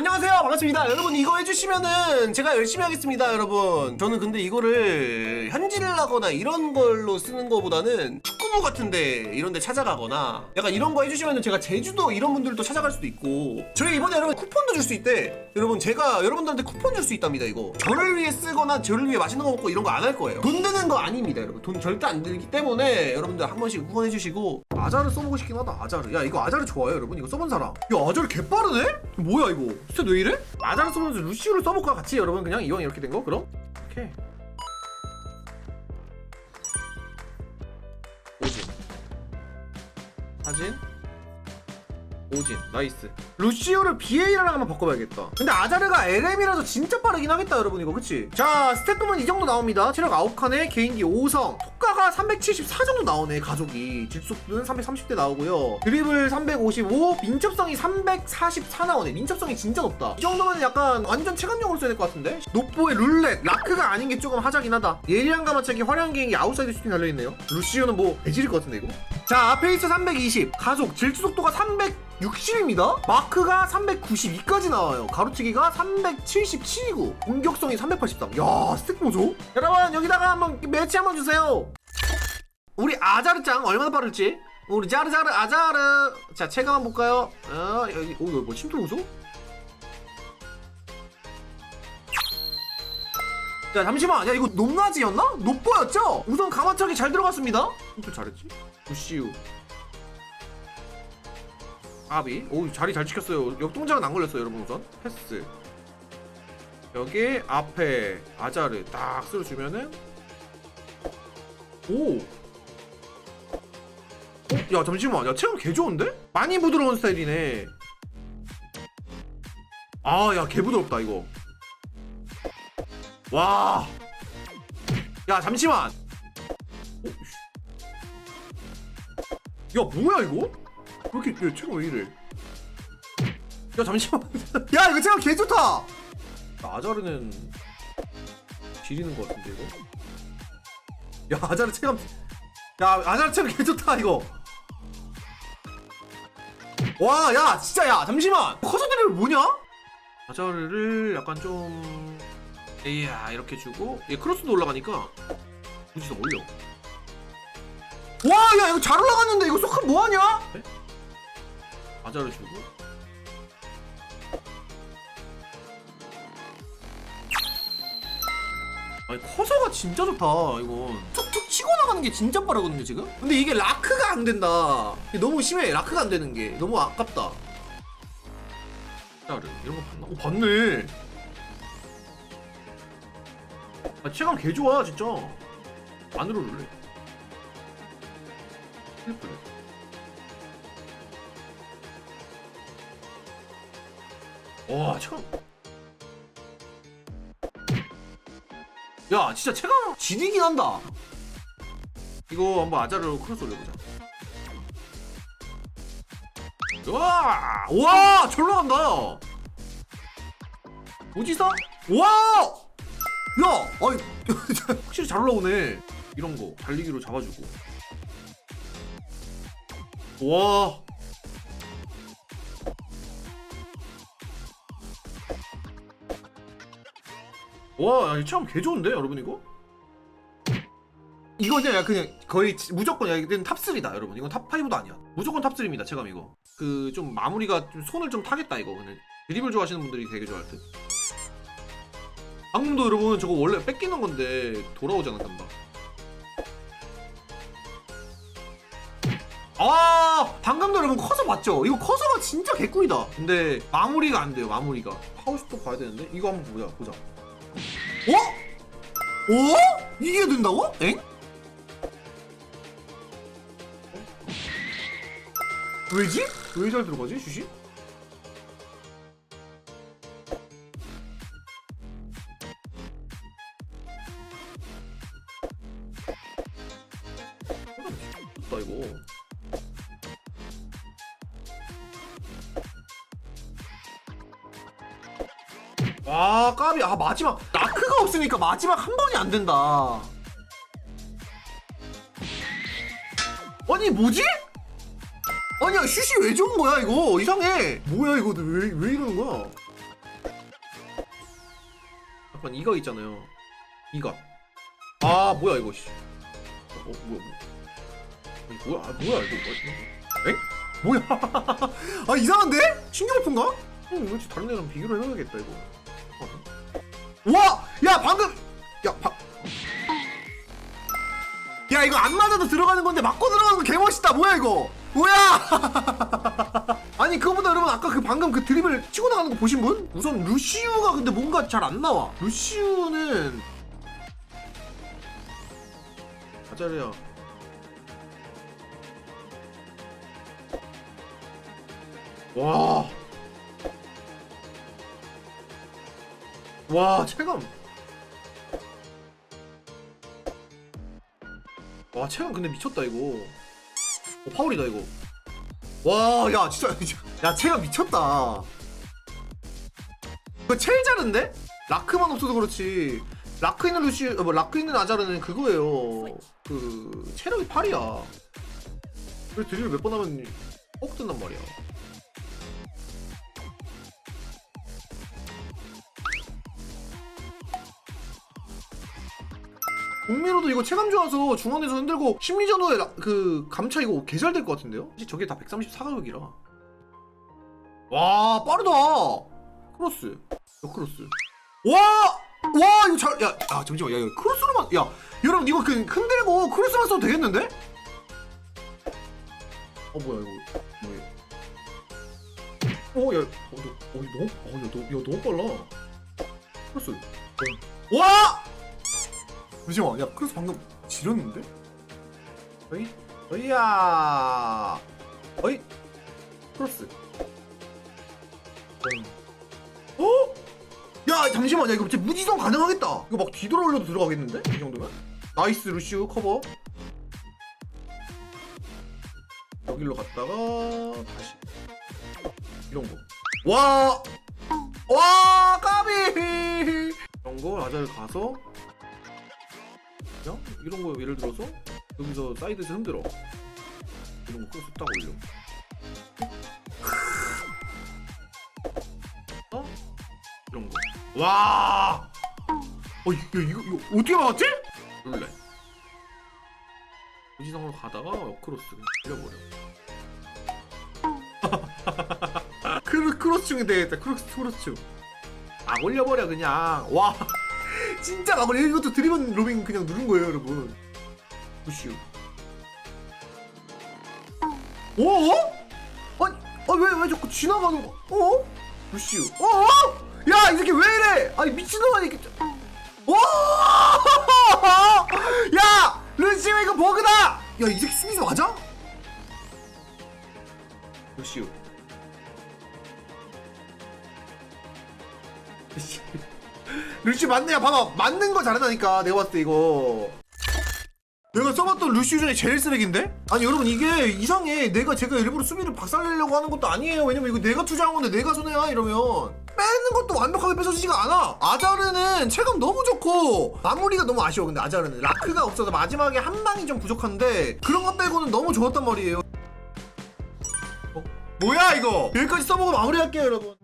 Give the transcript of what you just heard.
안녕하세요. 반갑습니다. 여러분 이거 해주시면은 제가 열심히 하겠습니다 여러분. 저는 근데 이거를 현질을 하거나 이런 걸로 쓰는 거보다는 축구부 같은데 이런 데 찾아가거나 약간 이런 거 해주시면은 제가 제주도 이런 분들도 찾아갈 수도 있고 저희 이번에 여러분 쿠폰도 줄 수 있대. 여러분 제가 여러분들한테 쿠폰 줄 수 있답니다 이거. 저를 위해 쓰거나 저를 위해 맛있는 거 먹고 이런 거 안 할 거예요. 돈 드는 거 아닙니다 여러분. 돈 절대 안 들기 때문에 여러분들 한 번씩 후원해 주시고 아자를 써보고 싶긴 하다 아자를. 야 이거 아자를 좋아요 여러분. 이거 써본 사람. 야 아자를 개빠르네? 뭐야 이거? 스탯 왜 이래? 아자를 써보면서 루시오를 써볼까 같이? 여러분 그냥 이왕 이렇게 된 거? 그럼? 오케이 사진? 오진 나이스. 루시오를 BA랑 한번 바꿔봐야겠다. 근데 아자르가 LM이라서 진짜 빠르긴 하겠다 여러분 이거 그치? 자 보면 이 정도 나옵니다. 체력 9칸에 개인기 5성 토가가 374 정도 나오네 가족이. 질속은 330대 나오고요. 드리블 355 민첩성이 344 나오네. 민첩성이 진짜 높다. 이 정도면 약간 완전 체감용으로 써야 될 것 같은데? 노포의 룰렛 라크가 아닌 게 조금 하자긴 하다. 예리한 가마차기 화려한 개인기 아웃사이드 슈팅 달려있네요. 루시오는 뭐 배질일 것 같은데 이거? 자 페이스 320 가속 질주 속도가 360입니다. 마크가 392까지 나와요. 가로치기가 377이고 공격성이 383 야, 스택 보죠? 여러분 여기다가 한번 매치 한번 주세요 우리 아자르짱 얼마나 빠를지 우리 자르자르 아자르 자 체감 한번 볼까요? 어 여기 오 이거 뭐 침투 우소? 야 잠시만 야 이거 높낮이였나? 높보였죠? 우선 가마차기 잘 들어갔습니다 좀 잘했지? 부시우 아비 오 자리 잘 지켰어요 역동작은 안 걸렸어요 여러분 우선 패스 여기 앞에 아자르 딱 쓸어주면은 오 어? 야 잠시만 야 체감 개 좋은데? 많이 부드러운 스타일이네 아 야 개 부드럽다 이거 와. 야, 잠시만. 어? 씨. 야, 뭐야, 이거? 왜 이렇게, 야, 체가 왜 이래? 야, 잠시만. 야, 이거 체가 개 좋다! 아자르는, 지리는 것 같은데, 이거? 야, 아자르 체감, 야, 아자르 체감 개 좋다, 이거! 와, 야, 진짜, 야, 잠시만! 커서드립 뭐냐? 아자르를 약간 좀, 이야 이렇게 주고 얘 크로스도 올라가니까 무지성 올려 와 야 이거 잘 올라갔는데 이거 소카 뭐하냐? 네? 아자를 주고 아니 커서가 진짜 좋다 이건 툭툭 치고 나가는 게 진짜 빠르거든요 지금 근데 이게 라크가 안 된다 너무 심해 라크가 안 되는 게 너무 아깝다 아자르 이런 거 봤나? 어 봤네 아, 체감 개 좋아, 진짜. 안으로 룰래. 힐플레. 와, 체감. 야, 진짜 체감 지리긴 한다. 이거 한번 아자르로 크로스 올려보자. 와, 와, 절로 간다. 뭐지사? 와! 야! 아이, 확실히 잘 올라오네. 이런 거, 달리기로 잡아주고. 와. 와, 야, 이참 개 좋은데, 여러분, 이거? 이거 그냥, 그냥 거의 지- 무조건, 야, 이건 탑3다, 여러분. 이건 탑5도 아니야. 무조건 탑3입니다, 체감 이거. 그, 좀 마무리가 좀 손을 좀 타겠다, 이거. 근데 드리블 좋아하시는 분들이 되게 좋아할 듯. 방금도 여러분 저거 원래 뺏기는 건데 돌아오지 않았단다. 아 방금도 여러분 커서 봤죠? 이거 커서가 진짜 개꿀이다. 근데 마무리가 안 돼요 마무리가. 파우스도 봐야 되는데 이거 한번 보자 보자. 어? 어? 이게 된다고? 엥? 왜지? 왜 잘 들어가지? 좋다 이거. 아 까비 아 마지막 라크가 없으니까 마지막 한 번이 안 된다. 아니 뭐지? 아니야 슛이 왜 좋은 거야 이거 이상해. 뭐야 이거 왜 왜 이러는 거야? 잠깐 이거 있잖아요 이거 아 뭐야 이거 씨 어, 어 뭐야 뭐 아니, 뭐야 아, 뭐야 이거 뭐, 에? 뭐야 아 이상한데? 신경높은가? 음 이거 다른 애랑 비교를 해봐야겠다 이거 어. 와! 야 방금 야 방... 야 이거 안 맞아도 들어가는 건데 맞고 들어가는 거 개멋있다 뭐야 이거 뭐야 아니 그거보다 여러분 아까 그 방금 그 드립을 치고 나가는 거 보신 분? 우선 루시우가 근데 뭔가 잘 안 나와 루시우는 아자리야 와. 와, 체감. 와, 체감 근데 미쳤다 이거. 어, 파울이다 이거. 와, 야, 진짜 야, 체감 미쳤다. 이거 제일 잘한데? 라크만 없어서 그렇지. 라크 있는 루시, 어, 뭐 라크 있는 아자르는 그거예요. 그 체력이 8이야. 그래서 드립을 몇번 하면 꼭 뜬단 말이야. 공미로도 이거 체감 좋아서 중원에서 흔들고 심리전후에 라- 그 감차 이거 개잘 될 것 같은데요? 이제 저게 다 134가격이라 와 빠르다 크로스 여 크로스 와! 와 이거 잘.. 야, 아 잠시만 야 이거 크로스로만 야 여러분 이거 그 흔들고 크로스만 써도 되겠는데? 어 뭐야 이거 뭐야 어, 야, 어, 너, 어, 너무, 어, 야, 너, 야, 너무 빨라. 크로스. 어. 와! 잠시만, 야, 크로스 방금 지렸는데? 어이, 어이야, 어이, 크로스. 어? 어? 야, 잠시만, 야, 이거 진짜 무지성 가능하겠다. 이거 막 뒤돌아 올려도 들어가겠는데? 이 정도면? 나이스 루시우 커버. 여기로 갔다가 다시. 이런 거. 와! 와! 까비! 이런 거 라자를 가서 그냥 이런 거 예를 들어서 여기서 사이드에서 흔들어. 이런 거 크로스 딱 올려. 어? 이런 거. 와! 어, 이거, 이거, 이거 어떻게 막았지? 놀래. 무지성으로 가다가 크로스 그냥 올려버려. 크로, 크로스충이 되겠다 크로스 크로스충 아 올려버려 그냥 와 진짜 막 올려 이것도 드리븐 로빙 그냥 누른 거예요 여러분 부슈 오? 아니 아왜왜 자꾸 지나가는 거 어? 부슈 어? 야이 새끼 왜 이래 아니 미친놈아 이게 와! 야! 루시오 이거 버그다! 야, 이 새끼 수비수 맞아? 루시오. 씨. 루시 맞네 야 봐봐. 맞는 거 잘한다니까 내가 봤을 때 이거. 내가 써봤던 루시 중에 제일 쓰레기인데? 아니 여러분 이게 이상해. 내가 제가 일부러 수비를 박살내려고 하는 것도 아니에요. 왜냐면 이거 내가 투자한 건데 내가 손해야 이러면. 빼는 것도 완벽하게 뺏어지지가 않아. 아자르는 체감 너무 좋고. 마무리가 너무 아쉬워 근데 아자르는. 라크가 없어서 마지막에 한 방이 좀 부족한데 그런 것 빼고는 너무 좋았단 말이에요. 어? 뭐야 이거? 여기까지 써보고 마무리할게요 여러분